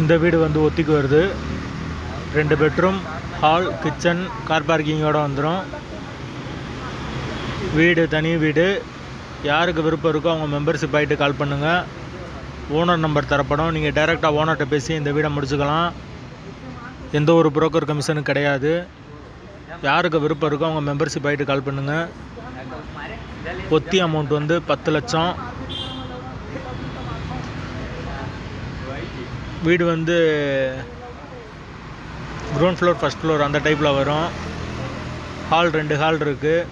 இந்த வீடு வந்து ஒத்திக்கு வருது. ரெண்டு பெட்ரூம் ஹால் கிச்சன் கார் பார்க்கிங்கோட வந்துடும் வீடு தனி வீடு. யாருக்கு விருப்பம் இருக்கோ அவங்க மெம்பர்ஷிப் ஆகிட்டு கால் பண்ணுங்கள் ஓனர் நம்பர் தரப்படும். நீங்கள் டைரெக்டாக ஓனர்கிட்ட பேசி இந்த வீடை முடிச்சுக்கலாம். எந்த ஒரு புரோக்கர் கமிஷனும் கிடையாது. யாருக்கு விருப்பம் இருக்கோ அவங்க மெம்பர்ஷிப் ஆகிட்டு கால் பண்ணுங்கள் ஒத்தி அமௌண்ட் வந்து பத்து லட்சம். வீடு வந்து க்ரௌண்ட் ஃப்ளோர் ஃபஸ்ட் ஃப்ளோர் அந்த டைப்பில் வரும். ஹால் ரெண்டு ஹால் இருக்குது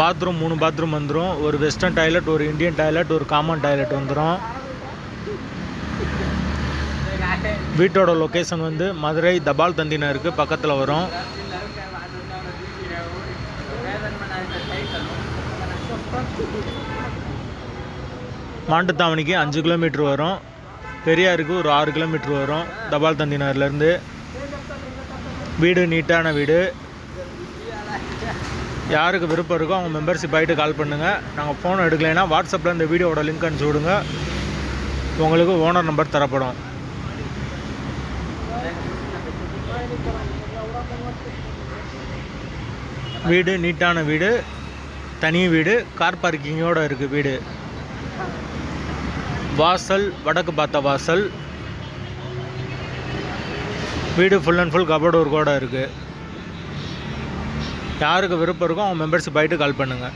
பாத்ரூம் மூணு பாத்ரூம் வந்துடும் ஒரு வெஸ்டர்ன் டாய்லெட் ஒரு இந்தியன் டாய்லெட் ஒரு காமன் டாய்லெட் வந்துடும் வீட்டோட லொக்கேஷன் வந்து மதுரை தபால் தந்தினருக்கு பக்கத்தில் வரும். மாட்டுத்தாவணிக்கு அஞ்சு கிலோமீட்டர் வரும். பெரியாருக்கு ஒரு ஆறு கிலோமீட்டர் வரும். தபால் தந்தினார்லேருந்து. வீடு நீட்டான வீடு. யாருக்கு விருப்பம் இருக்கோ அவங்க மெம்பர்ஷிப் ஆகிட்டு கால் பண்ணுங்கள் நாங்கள் ஃபோன் எடுக்கலைன்னா வாட்ஸ்அப்பில் இந்த வீடியோவோட லிங்க் அனுப்பிச்சி விடுங்க. உங்களுக்கு ஓனர் நம்பர் தரப்படும். வீடு நீட்டான வீடு. தனி வீடு. கார் பார்க்கிங்கோடு இருக்குது வீடு. வாசல் வடக்கு பார்த்த வாசல். வீடு ஃபுல் அண்ட் ஃபுல் கபோர்டு ஒரு கூட இருக்குது யாருக்கு விருப்பம் இருக்கோ அவங்க மெம்பர்ஷிப் ஆகிட்டு கால் பண்ணுங்கள்